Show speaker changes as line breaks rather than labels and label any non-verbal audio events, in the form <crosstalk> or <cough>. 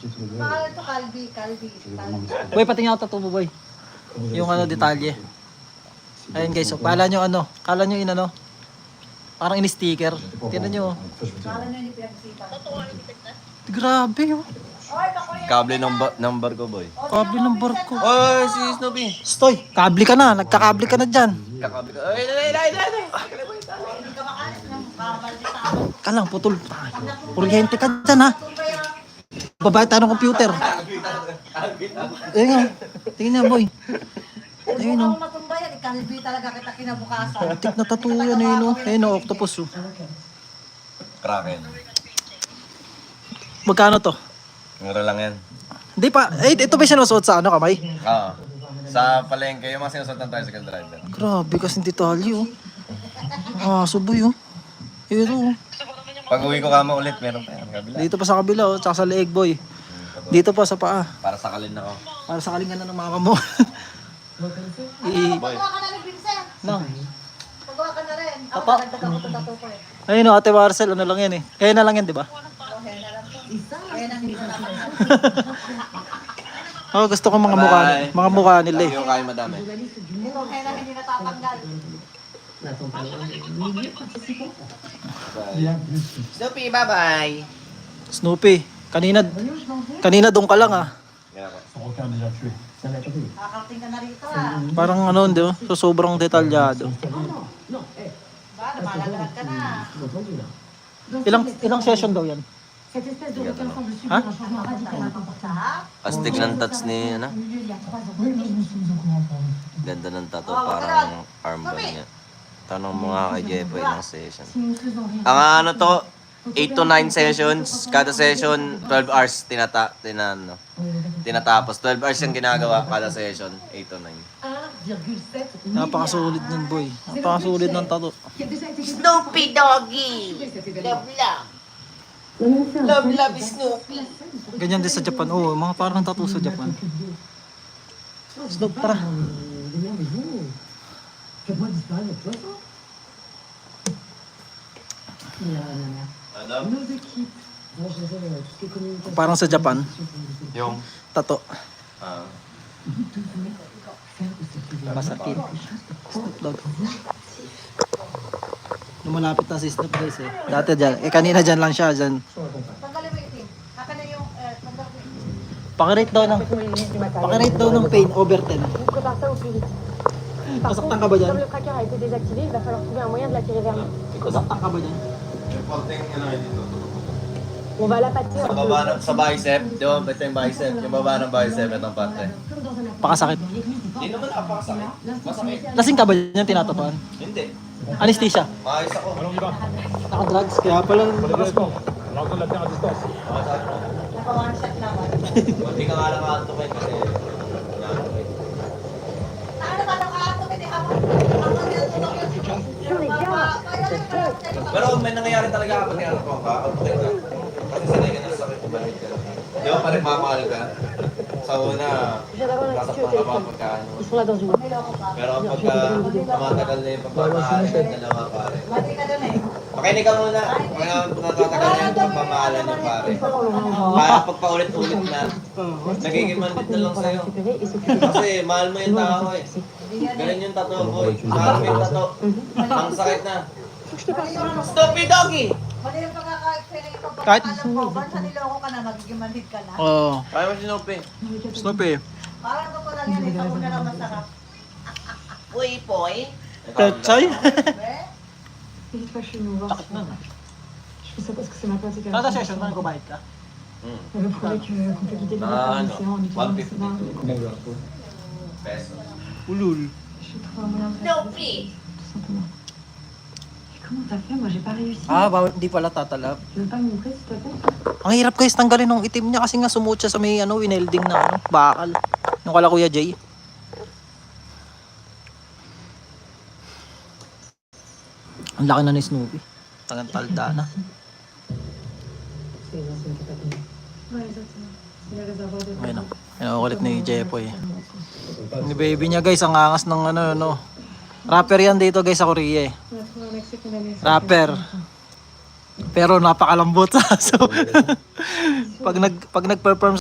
Pangalan to Calvi, Calvi.
Boy, pati nga ako tattoo mo, boy. Yung ano, detalye. Ayun guys, so, kala nyo ano, kala nyo in ano, parang in-sticker. Tingnan nyo.
Pangalan nyo hindi pinag-isipan.
Grabe oh.
Oy, bako yan.
Kable ng, ba- ng barko, boy.
Kable ng barko.
Oy, si Snoopy.
Stoy, kable ka na, nagkakable ka na dyan.
Kakable ka. Ay, ay, ay, ay, ay.
Hindi ka makalas ng kamaldi sa ako.
Ka lang, putol. Kuryente ka dyan ha. Babae tayo ng computer. Ayun nga. Tingnan niya, boy. Ayun
Ayun
oh.
Kung matumba yan, Calvi talaga kita kinabukasan.
Tik na tattoo yan, ayun oh. Ayun oh, octopus oh.
Kraken.
Magkano to?
Mura lang yan.
Hindi pa, eh, ito ba yung sinusuot sa ano, kamay?
Oo. Sa palengke, yung mga sinusot ng tricycle driver.
Grabe kasi detalye oh. Ah, suboy oh. Ayun oh.
Pag uwi ko kama ulit, meron pa yan. Kabila.
Dito pa sa kabila oh, tsaka sa leeg boy. Dito pa sa paa.
Para sakalin ako.
Para sa kalingan ng mama mo. <laughs> I,
Pagawa ka na rin, Vincent.
no.
Pagawa ka na rin. Ako,
Papa.
nagdaga ko itong tattoo ko eh.
Ayun oh, ate Marcel, ano lang yan eh. Kaya na lang yan, di ba?
Okay, na lang hindi ko naman.
Oh, gusto ko mga mukha,
Bye.
mga mukha nila eh.
Yung kain madami.
Ito, kaya nang hindi natatanggal.
Snoopy, bye-bye.
Snoopy, kanina, kanina doon ka lang ah.
Kakarating ka na rito ah.
Parang ano, di ba? So, sobrang detalyado.
Ba, namalagalag ka na.
Ilang ilang session daw yan?
Cette espèce de requin semble subir un changement radical important.
Astig ng tats ni, ano?
Au milieu, il y a trois ans.
Ganda ng tattoo, parang armband niya. Tanong mo nga kay Jepoy ng session.
Si nous faisons rien.
Ang ano to, 8 to 9 sessions. Kada session, 12 hours tinata, tinano, tinatapos. 12 hours yung ginagawa kada session, 8 to 9.
1,7
Napakasulit nun, boy. Napakasulit ng tato.
Snoopy Doggy! Love love. Love love Snoopy.
Ganyan din sa Japan. Oo, mga parang tattoo sa Japan. Snoop, tara.
Démerdez-vous. Faites-moi disparaître votre communication.
Parang sa Japan,
Yung,
tato.
ah,
Masakit. Snoop Dogg. Lumalapit na si Snoop guys eh. Dati dyan. Eh kanina dyan lang siya. Dyan. Pakirate daw ng, pakirate daw ng pain over 10.
On prépare ça au plus vite. Par
Masaktan ka ba dyan? Masaktan ka ba dyan?
Yung konting ano dito.
On va l'appâter
Sa baba ng, sa bicep, di ba? Ito yung bicep. Yung baba ng bicep, itong parte.
Pakasakit.
Hindi naman napakasakit. Masakit.
Lasing ka ba dyan tinatatuan?
Hindi.
Anesthesia.
Maayos ako.
Naka-drugs. Kaya pala lakas mo.
naka one shot naman.
Hindi ka nga lang aantukin kasi...
Ano ka nakato? Hindi ako. Ako nila tulog yung
Pero may nangyayari talaga kapag tinanong ko ka, aantukin ka. Kasi sanay ka na sa sakit, balik ka. Di ba parang mamahal ka? Sa una, sasaktan ka pa pagka ano. Pero pagka tumatagal na yung pagmamahal ng dalawa pare.
Mati ka dun eh.
Makinig ka muna. Kaya natatagal na yung pagmamahalan yung pare. Kaya pag paulit-ulit na, nagiging mandit na lang sa'yo. Kasi mahal mo yung tao eh. Ganun yung tato, boy. Mahal mo yung tato. Ang sakit na. Stupid doggy!
Mali yung pagkaka-explain yung
Kahit-
pagkakalam ko. Ba't sa niloko ka na, magiging manhid ka na?
Oo.
Kaya mo sinupin.
Snoopy.
Parang ko lang yan eh. Sa una lang masarap. <laughs> Uy, poy. Eh?
Ça parce que c'est ma pratique à
Kada session, man, kubayad ka?
Hmm.
Le
Ah,
départ
non.
en utilisant
One
le
fifty.
scénario.
Peso.
Ulul.
Je trouve comment t'as fait Moi, j'ai pas réussi.
Ah, bawal, di pala tatalab.
Tu veux pas me montrer, s'il te plaît
Ang hirap guys tanggalin ng itim niya kasi nga sumuot siya sa may ano, winelding na ano, bakal. Yung kala Kuya Jay. Ang laki na ni Snoopy. Tangang talda na. Ayun o. Ayun o, kulit ni Jepoy. Ni baby niya guys, ang angas ng ano, ano. Rapper yan dito guys sa Korea eh. Rapper. Pero napakalambot <laughs> sa aso. pag nag pag nag-perform